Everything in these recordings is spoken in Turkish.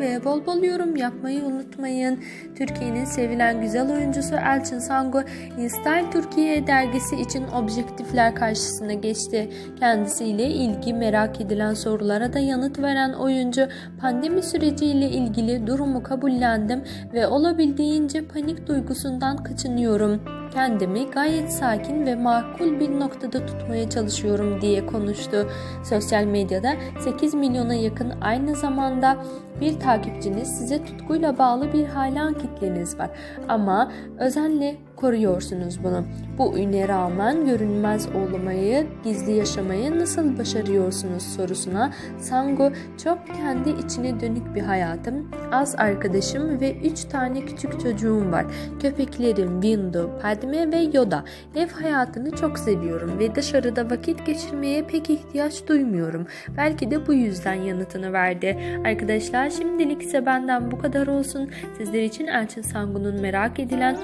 ve bol bol yorum yapmayı unutmayın. Türkiye'nin sevilen güzel oyuncusu Elçin Sango, InStyle Türkiye dergisi için objektifler karşısına geçti. Kendisiyle ilgi merak edilen sorulara da yanıt veren oyuncu, pandemi süreciyle ilgili durumu kabullendim ve olabildiğince panik duygusundan kaçınıyorum. Kendimi gayet sakin ve makul bir noktada tutmaya çalışıyorum diye konuştu. Sosyal medyada 8 milyona yakın aynı zamanda bir takipçiniz size tutkuyla bağlı bir hayran kitleniz var. Ama özenle koruyorsunuz bunu. Bu üne rağmen görünmez olmayı, gizli yaşamayı nasıl başarıyorsunuz sorusuna Sango çok kendi içine dönük bir hayatım, az arkadaşım ve 3 tane küçük çocuğum var. Köpeklerim Windu, Padme ve Yoda. Ev hayatını çok seviyorum ve dışarıda vakit geçirmeye pek ihtiyaç duymuyorum. Belki de bu yüzden yanıtını verdi. Arkadaşlar şimdilik ise benden bu kadar olsun. Sizler için Elçin Sangu'nun merak edilen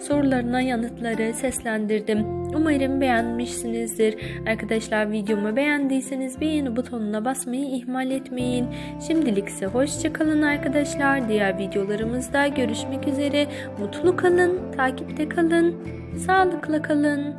sorularına yanıtları seslendirdim. Umarım beğenmişsinizdir. Arkadaşlar videomu beğendiyseniz beğeni butonuna basmayı ihmal etmeyin. Şimdilik ise hoşçakalın arkadaşlar. Diğer videolarımızda görüşmek üzere. Mutlu kalın, takipte kalın, sağlıkla kalın.